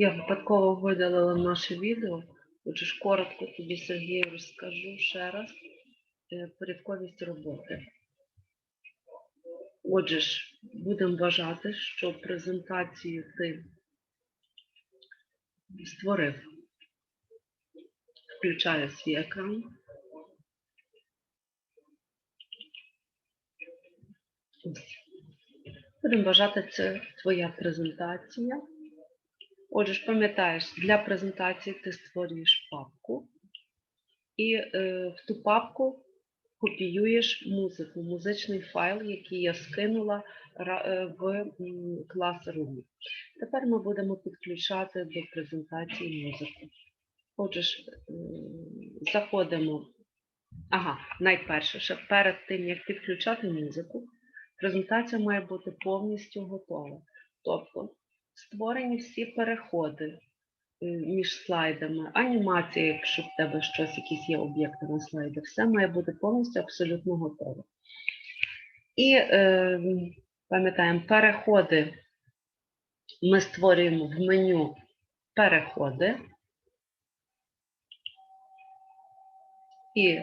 Я випадково видалила наше відео. Отже ж коротко тобі, Сергію, розкажу ще раз е, порядковість роботи. Отже ж, будемо вважати, що презентацію ти створив. Включаю свій екран. Будемо вважати, це твоя презентація. Отже пам'ятаєш, для презентації ти створюєш папку, і е, в ту папку копіюєш музику, музичний файл, який я скинула е, в м, Classroom. Тепер ми будемо підключати до презентації музику. Отже заходимо. Ага, найперше, ще перед тим, як підключати музику, презентація має бути повністю готова. Тобто створені всі переходи е, між слайдами, анімація, якщо в тебе щось, якісь є об'єкти на слайді, все має бути повністю абсолютно готове. І е, пам'ятаємо, переходи ми створюємо в меню переходи. І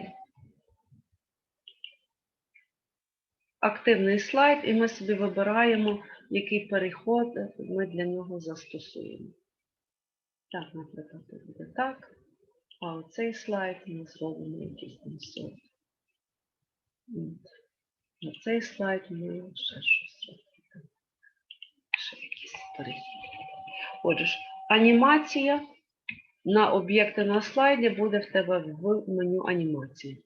активний слайд, і ми собі вибираємо, який переход ми для нього застосуємо. Так, наприклад, це буде так. А оцей слайд ми зробимо якийсь там сорт. На цей слайд ми ще щось зробимо. Ще якийсь перехід. Отже анімація на об'єкти на слайді буде в тебе в меню анімації.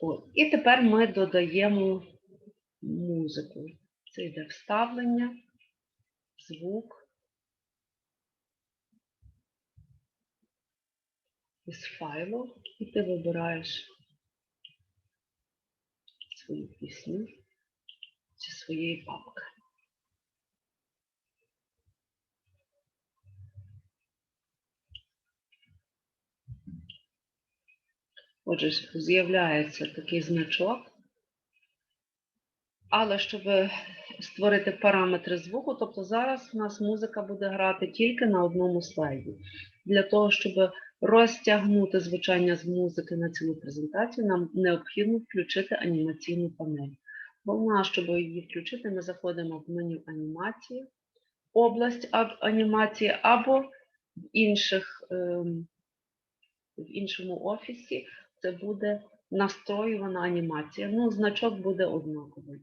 От. І тепер ми додаємо музику. Це йде вставлення, звук. Із файлу, і ти вибираєш свою пісню зі своєї папки. Отже, з'являється такий значок. Але щоб створити параметри звуку, тобто зараз у нас музика буде грати тільки на одному слайді. Для того, щоб розтягнути звучання з музики на цілу презентацію, нам необхідно включити анімаційну панель. Бо щоб її включити, ми заходимо в меню анімації, область анімації або в, інших, ем, в іншому офісі це буде настроювана анімація. Ну, значок буде однаковий.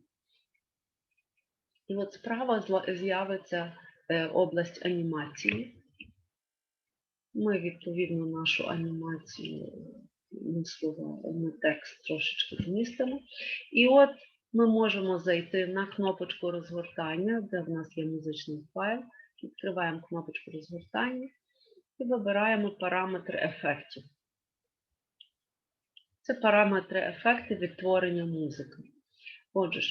І от справа з'явиться е, область анімації. Ми, відповідно, нашу анімацію е, слова, на текст трошечки змістимо. І от ми можемо зайти на кнопочку розгортання, де в нас є музичний файл. Відкриваємо кнопочку розгортання і вибираємо параметри ефектів. Це параметри ефекти відтворення музики. Отже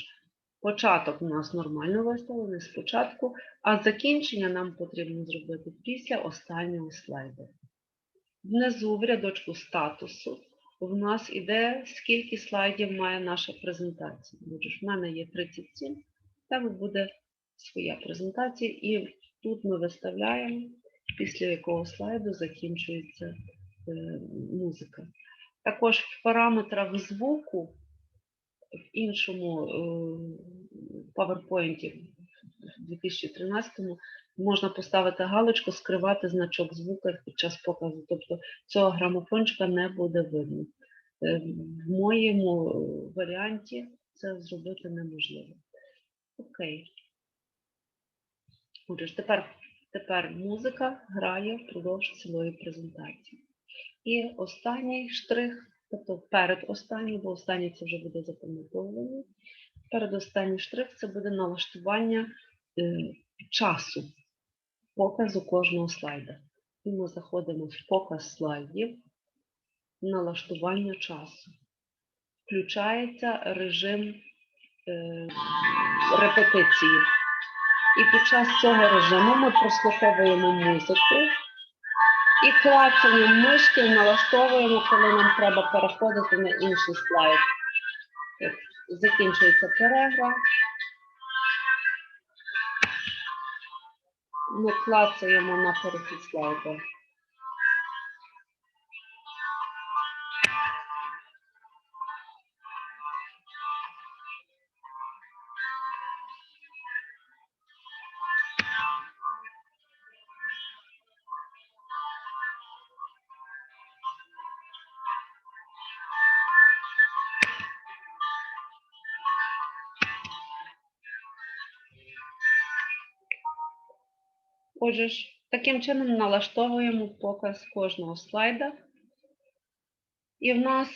початок у нас нормально виставлений спочатку, а закінчення нам потрібно зробити після останнього слайду. Внизу в рядочку статусу в нас іде, скільки слайдів має наша презентація. В мене є 37, так буде своя презентація, і тут ми виставляємо, після якого слайду закінчується е, музика. Також в параметрах звуку в іншому е, PowerPoint в 2013 можна поставити галочку, скривати значок звука під час показу. Тобто цього грамофончика не буде видно. Е, В моєму е, варіанті це зробити неможливо. Окей. Тепер, тепер музика грає впродовж цілої презентації. І останній штрих, тобто перед останній, бо останній це вже буде запам'ятовуваний. Передостанній штрих це буде налаштування е, часу показу кожного слайда. І ми заходимо в показ слайдів, налаштування часу. Включається режим е, репетиції. І під час цього режиму ми прослуховуємо музику і клацанням мишки налаштовуємо, коли нам треба переходити на інший слайд. Закінчується перерва. Ми клацаємо на перехід слайду. Отже таким чином налаштовуємо показ кожного слайда. І в нас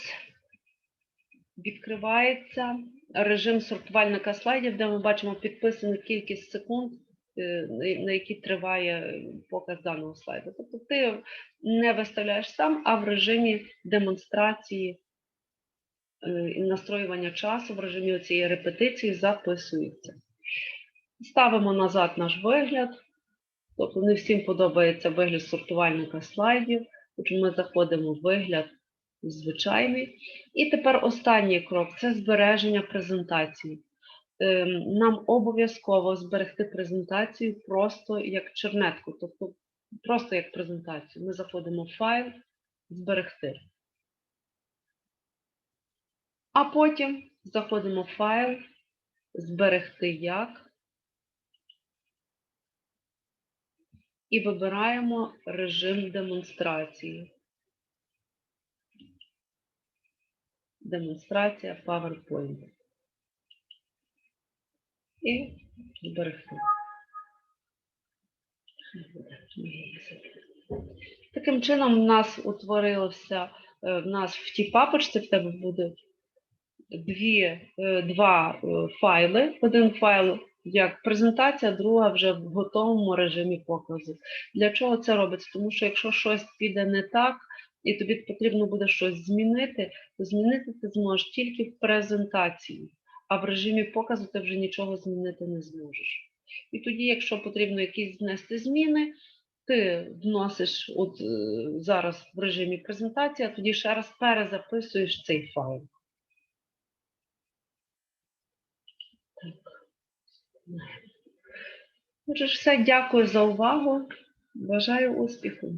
відкривається режим сортувальника слайдів, де ми бачимо підписану кількість секунд, е, на- на які триває показ даного слайду. Тобто ти не виставляєш сам, а в режимі демонстрації е, і настроювання часу, в режимі цієї репетиції записується. Ставимо назад наш вигляд. Тобто не всім подобається вигляд сортувальника слайдів, отже ми заходимо в вигляд звичайний. І тепер останній крок це збереження презентації. Ем, Нам обов'язково зберегти презентацію просто як чернетку, тобто просто як презентацію. Ми заходимо в файл, зберегти. А потім заходимо в файл, зберегти як. І вибираємо режим демонстрації. Демонстрація PowerPoint. І зберегти. Таким чином, в нас утворилося, е, в нас в тій папочці в тебе буде дві, е, два е, файли. Один файл як презентація, друга вже в готовому режимі показу. Для чого це робиться? Тому що якщо щось піде не так, і тобі потрібно буде щось змінити, то змінити ти зможеш тільки в презентації, а в режимі показу ти вже нічого змінити не зможеш. І тоді, якщо потрібно якісь внести зміни, ти вносиш от е, зараз в режимі презентації, а тоді ще раз перезаписуєш цей файл. Отже, все, дякую за увагу. Бажаю успіху.